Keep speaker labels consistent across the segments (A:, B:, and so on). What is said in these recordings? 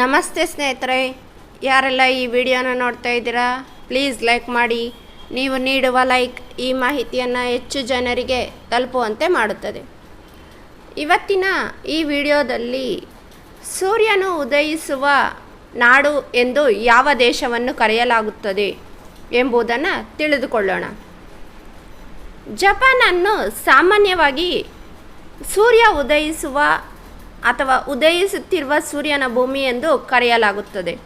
A: ನಮಸ್ತೆ ಸ್ನೇಹಿತರೆ, ಯಾರೆಲ್ಲ ಈ ವಿಡಿಯೋನ ನೋಡ್ತಾ ಇದ್ದೀರಾ, ಪ್ಲೀಸ್ ಲೈಕ್ ಮಾಡಿ. ನೀವು ನೀಡುವ ಲೈಕ್ ಈ ಮಾಹಿತಿಯನ್ನು ಹೆಚ್ಚು ಜನರಿಗೆ ತಲುಪುವಂತೆ ಮಾಡುತ್ತದೆ. ಇವತ್ತಿನ ಈ ವಿಡಿಯೋದಲ್ಲಿ ಸೂರ್ಯನು ಉದಯಿಸುವ ನಾಡು ಎಂದು ಯಾವ ದೇಶವನ್ನು ಕರೆಯಲಾಗುತ್ತದೆ ಎಂಬುದನ್ನು ತಿಳಿದುಕೊಳ್ಳೋಣ. ಜಪಾನನ್ನು ಸಾಮಾನ್ಯವಾಗಿ ಸೂರ್ಯ ಉದಯಿಸುವ ಅಥವಾ ಉದಯಿಸುತ್ತಿರುವ ಸೂರ್ಯನ ಭೂಮಿ ಎಂದು ಕರೆಯಲಾಗುತ್ತದೆ.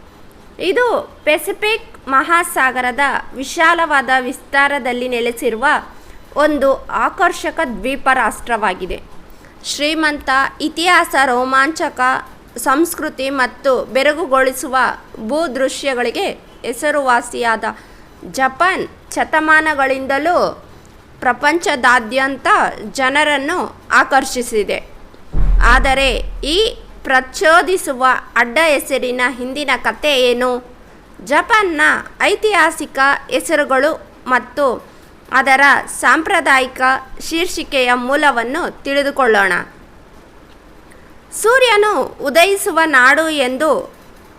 A: ಇದು ಪೆಸಿಫಿಕ್ ಮಹಾಸಾಗರದ ವಿಶಾಲವಾದ ವಿಸ್ತಾರದಲ್ಲಿ ನೆಲೆಸಿರುವ ಒಂದು ಆಕರ್ಷಕ ದ್ವೀಪ ರಾಷ್ಟ್ರವಾಗಿದೆ ಶ್ರೀಮಂತ ಇತಿಹಾಸ, ರೋಮಾಂಚಕ ಸಂಸ್ಕೃತಿ ಮತ್ತು ಬೆರಗುಗೊಳಿಸುವ ಭೂದೃಶ್ಯಗಳಿಗೆ ಹೆಸರುವಾಸಿಯಾದ ಜಪಾನ್ ಶತಮಾನಗಳಿಂದಲೂ ಪ್ರಪಂಚದಾದ್ಯಂತ ಜನರನ್ನು ಆಕರ್ಷಿಸಿದೆ. ಆದರೆ ಈ ಪ್ರಚೋದಿಸುವ ಅಡ್ಡ ಹೆಸರಿನ ಹಿಂದಿನ ಕಥೆ ಏನು? ಜಪಾನ್ನ ಐತಿಹಾಸಿಕ ಹೆಸರುಗಳು ಮತ್ತು ಅದರ ಸಾಂಪ್ರದಾಯಿಕ ಶೀರ್ಷಿಕೆಯ ಮೂಲವನ್ನು ತಿಳಿದುಕೊಳ್ಳೋಣ. ಸೂರ್ಯನು ಉದಯಿಸುವ ನಾಡು ಎಂದು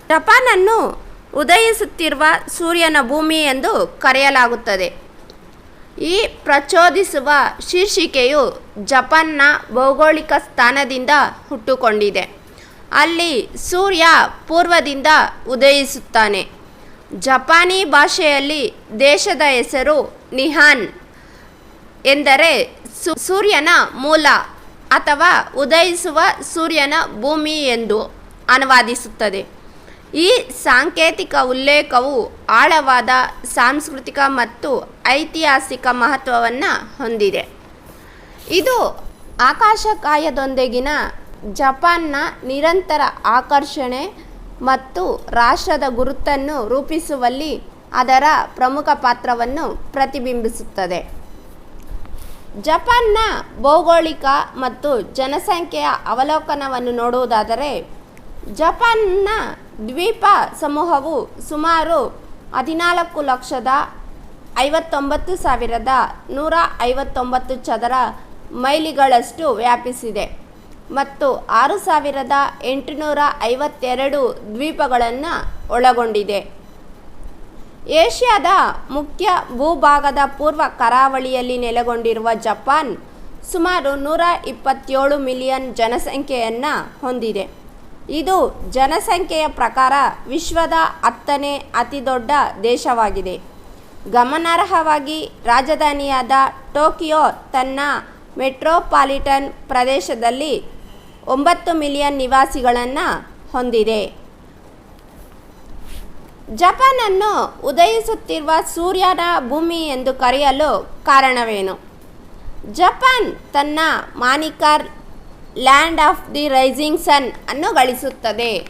A: ಜಪಾನನ್ನು ಉದಯಿಸುತ್ತಿರುವ ಸೂರ್ಯನ ಭೂಮಿ ಎಂದು ಕರೆಯಲಾಗುತ್ತದೆ. ಈ ಪ್ರಚೋದಿಸುವ ಶೀರ್ಷಿಕೆಯು ಜಪಾನ್ನ ಭೌಗೋಳಿಕ ಸ್ಥಾನದಿಂದ ಹುಟ್ಟುಕೊಂಡಿದೆ. ಅಲ್ಲಿ ಸೂರ್ಯ ಪೂರ್ವದಿಂದ ಉದಯಿಸುತ್ತಾನೆ. ಜಪಾನಿ ಭಾಷೆಯಲ್ಲಿ ದೇಶದ ಹೆಸರು ನಿಹಾನ್ ಎಂದರೆ ಸೂರ್ಯನ ಮೂಲ ಅಥವಾ ಉದಯಿಸುವ ಸೂರ್ಯನ ಭೂಮಿ ಎಂದು ಅನುವಾದಿಸುತ್ತದೆ. ಈ ಸಾಂಕೇತಿಕ ಉಲ್ಲೇಖವು ಆಳವಾದ ಸಾಂಸ್ಕೃತಿಕ ಮತ್ತು ಐತಿಹಾಸಿಕ ಮಹತ್ವವನ್ನು ಹೊಂದಿದೆ. ಇದು ಆಕಾಶಕಾಯದೊಂದಿಗಿನ ಜಪಾನ್ನ ನಿರಂತರ ಆಕರ್ಷಣೆ ಮತ್ತು ರಾಷ್ಟ್ರದ ಗುರುತನ್ನು ರೂಪಿಸುವಲ್ಲಿ ಅದರ ಪ್ರಮುಖ ಪಾತ್ರವನ್ನು ಪ್ರತಿಬಿಂಬಿಸುತ್ತದೆ. ಜಪಾನ್ನ ಭೌಗೋಳಿಕ ಮತ್ತು ಜನಸಂಖ್ಯೆಯ ಅವಲೋಕನವನ್ನು ನೋಡುವುದಾದರೆ ಜಪಾನ್ನ ದ್ವೀಪ ಸಮೂಹವು ಸುಮಾರು ಹದಿನಾಲ್ಕು ಲಕ್ಷದ ಐವತ್ತೊಂಬತ್ತು ಸಾವಿರದ ನೂರ ಐವತ್ತೊಂಬತ್ತು ಚದರ ಮೈಲಿಗಳಷ್ಟು ವ್ಯಾಪಿಸಿದೆ ಮತ್ತು ಆರು ಸಾವಿರದ ಎಂಟುನೂರ ಐವತ್ತೆರಡು ದ್ವೀಪಗಳನ್ನು ಒಳಗೊಂಡಿದೆ. ಏಷ್ಯಾದ ಮುಖ್ಯ ಭೂಭಾಗದ ಪೂರ್ವ ಕರಾವಳಿಯಲ್ಲಿ ನೆಲೆಗೊಂಡಿರುವ ಜಪಾನ್ ಸುಮಾರು ನೂರ ಇಪ್ಪತ್ತೇಳು ಮಿಲಿಯನ್ ಜನಸಂಖ್ಯೆಯನ್ನು ಹೊಂದಿದೆ. ಇದು ಜನಸಂಖ್ಯೆಯ ಪ್ರಕಾರ ವಿಶ್ವದ ಹತ್ತನೇ ಅತಿದೊಡ್ಡ ದೇಶವಾಗಿದೆ. ಗಮನಾರ್ಹವಾಗಿ ರಾಜಧಾನಿಯಾದ ಟೋಕಿಯೋ ತನ್ನ ಮೆಟ್ರೋಪಾಲಿಟನ್ ಪ್ರದೇಶದಲ್ಲಿ ಒಂಬತ್ತು ಮಿಲಿಯನ್ ನಿವಾಸಿಗಳನ್ನು ಹೊಂದಿದೆ. ಜಪಾನನ್ನು ಉದಯಿಸುತ್ತಿರುವ ಸೂರ್ಯನ ಭೂಮಿ ಎಂದು ಕರೆಯಲು ಕಾರಣವೇನು? ಜಪಾನ್ ತನ್ನ moniker land of the rising sun ಅನ್ನು ಗಳಿಸುತ್ತದೆ.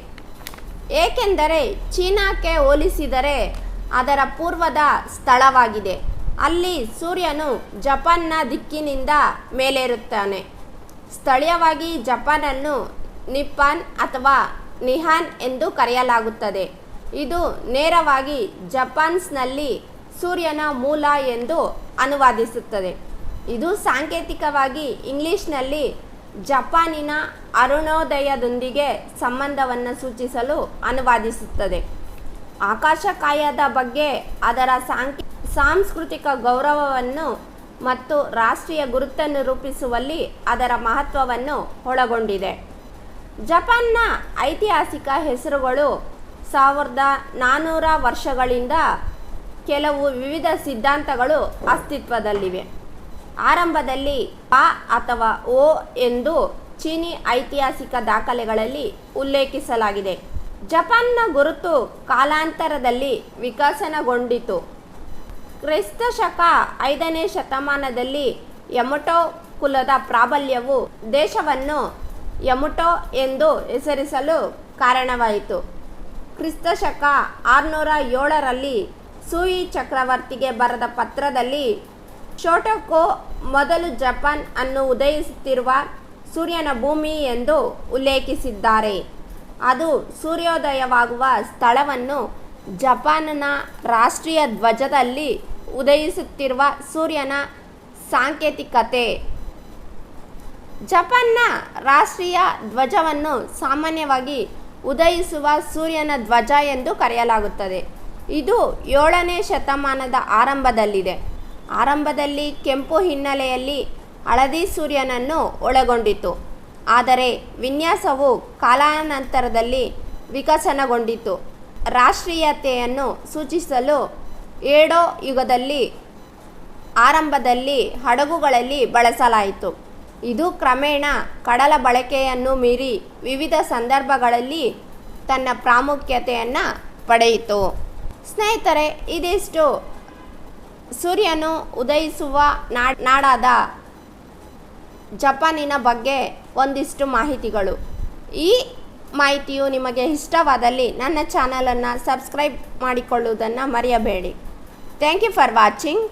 A: ಏಕೆಂದರೆ ಚೀನಾಕ್ಕೆ ಹೋಲಿಸಿದರೆ ಅದರ ಪೂರ್ವದ ಸ್ಥಳವಾಗಿದೆ. ಅಲ್ಲಿ ಸೂರ್ಯನು ಜಪಾನ್ನ ದಿಕ್ಕಿನಿಂದ ಮೇಲೇರುತ್ತಾನೆ. ಸ್ಥಳೀಯವಾಗಿ ಜಪಾನನ್ನು ನಿಪ್ಪಾನ್ ಅಥವಾ ನಿಹಾನ್ ಎಂದು ಕರೆಯಲಾಗುತ್ತದೆ. ಇದು ನೇರವಾಗಿ ಜಪಾನ್ಸ್ನಲ್ಲಿ ಸೂರ್ಯನ ಮೂಲ ಎಂದು ಅನುವಾದಿಸುತ್ತದೆ. ಇದು ಸಾಂಕೇತಿಕವಾಗಿ ಇಂಗ್ಲಿಷ್ನಲ್ಲಿ ಜಪಾನಿನ ಅರುಣೋದಯದೊಂದಿಗೆ ಸಂಬಂಧವನ್ನು ಸೂಚಿಸಲು ಅನುವಾದಿಸುತ್ತದೆ. ಆಕಾಶಕಾಯದ ಬಗ್ಗೆ ಅದರ ಸಾಂಕ್, ಸಾಂಸ್ಕೃತಿಕ ಗೌರವವನ್ನು ಮತ್ತು ರಾಷ್ಟ್ರೀಯ ಗುರುತನ್ನು ರೂಪಿಸುವಲ್ಲಿ ಅದರ ಮಹತ್ವವನ್ನು ಒಳಗೊಂಡಿದೆ. ಜಪಾನ್ನ ಐತಿಹಾಸಿಕ ಹೆಸರುಗಳು ಸಾವಿರದ ನಾನ್ನೂರ ವರ್ಷಗಳಿಂದ ಕೆಲವು ವಿವಿಧ ಸಿದ್ಧಾಂತಗಳು ಅಸ್ತಿತ್ವದಲ್ಲಿವೆ. ಆರಂಭದಲ್ಲಿ ಪ ಅಥವಾ ಓ ಎಂದು ಚೀನಿ ಐತಿಹಾಸಿಕ ದಾಖಲೆಗಳಲ್ಲಿ ಉಲ್ಲೇಖಿಸಲಾಗಿದೆ. ಜಪಾನ್ನ ಗುರುತು ಕಾಲಾಂತರದಲ್ಲಿ ವಿಕಸನಗೊಂಡಿತು. ಕ್ರಿಸ್ತ ಶಕ ಐದನೇ ಶತಮಾನದಲ್ಲಿ ಯಮಟೋ ಕುಲದ ಪ್ರಾಬಲ್ಯವು ದೇಶವನ್ನು ಯಮುಟೋ ಎಂದು ಹೆಸರಿಸಲು ಕಾರಣವಾಯಿತು. ಕ್ರಿಸ್ತ ಶಕ ಆರುನೂರ ಏಳರಲ್ಲಿ ಸೂಯಿ ಚಕ್ರವರ್ತಿಗೆ ಬರೆದ ಪತ್ರದಲ್ಲಿ ಶೋಟೋಕೋ ಮೊದಲು ಜಪಾನ್ ಅನ್ನು ಉದಯಿಸುತ್ತಿರುವ ಸೂರ್ಯನ ಭೂಮಿ ಎಂದು ಉಲ್ಲೇಖಿಸಿದ್ದಾರೆ. ಅದು ಸೂರ್ಯೋದಯವಾಗುವ ಸ್ಥಳವನ್ನು ಜಪಾನ್ನ ರಾಷ್ಟ್ರೀಯ ಧ್ವಜದಲ್ಲಿ ಉದಯಿಸುತ್ತಿರುವ ಸೂರ್ಯನ ಸಾಂಕೇತಿಕತೆ. ಜಪಾನ್ನ ರಾಷ್ಟ್ರೀಯ ಧ್ವಜವನ್ನು ಸಾಮಾನ್ಯವಾಗಿ ಉದಯಿಸುವ ಸೂರ್ಯನ ಧ್ವಜ ಎಂದು ಕರೆಯಲಾಗುತ್ತದೆ. ಇದು ಏಳನೇ ಶತಮಾನದ ಆರಂಭದಲ್ಲಿದೆ. ಆರಂಭದಲ್ಲಿ ಕೆಂಪು ಹಿನ್ನೆಲೆಯಲ್ಲಿ ಹಳದಿ ಸೂರ್ಯನನ್ನು ಒಳಗೊಂಡಿತು ಆದರೆ ವಿನ್ಯಾಸವು ಕಾಲಾನಂತರದಲ್ಲಿ ವಿಕಸನಗೊಂಡಿತು ರಾಷ್ಟ್ರೀಯತೆಯನ್ನು ಸೂಚಿಸಲು ಏಡೋ ಯುಗದಲ್ಲಿ ಆರಂಭದಲ್ಲಿ ಹಡಗುಗಳಲ್ಲಿ ಬಳಸಲಾಯಿತು. ಇದು ಕ್ರಮೇಣ ಕಡಲ ಬಳಕೆಯನ್ನು ಮೀರಿ ವಿವಿಧ ಸಂದರ್ಭಗಳಲ್ಲಿ ತನ್ನ ಪ್ರಾಮುಖ್ಯತೆಯನ್ನು ಪಡೆಯಿತು. ಸ್ನೇಹಿತರೆ, ಇದಿಷ್ಟು ಸೂರ್ಯನು ಉದಯಿಸುವ ನಾಡ್, ನಾಡಾದ ಜಪಾನಿನ ಬಗ್ಗೆ ಒಂದಿಷ್ಟು ಮಾಹಿತಿಗಳು. ಈ ಮಾಹಿತಿಯು ನಿಮಗೆ ಇಷ್ಟವಾದಲ್ಲಿ ನನ್ನ ಚಾನಲನ್ನು ಸಬ್ಸ್ಕ್ರೈಬ್ ಮಾಡಿಕೊಳ್ಳುವುದನ್ನು ಮರೆಯಬೇಡಿ. Thank you for watching.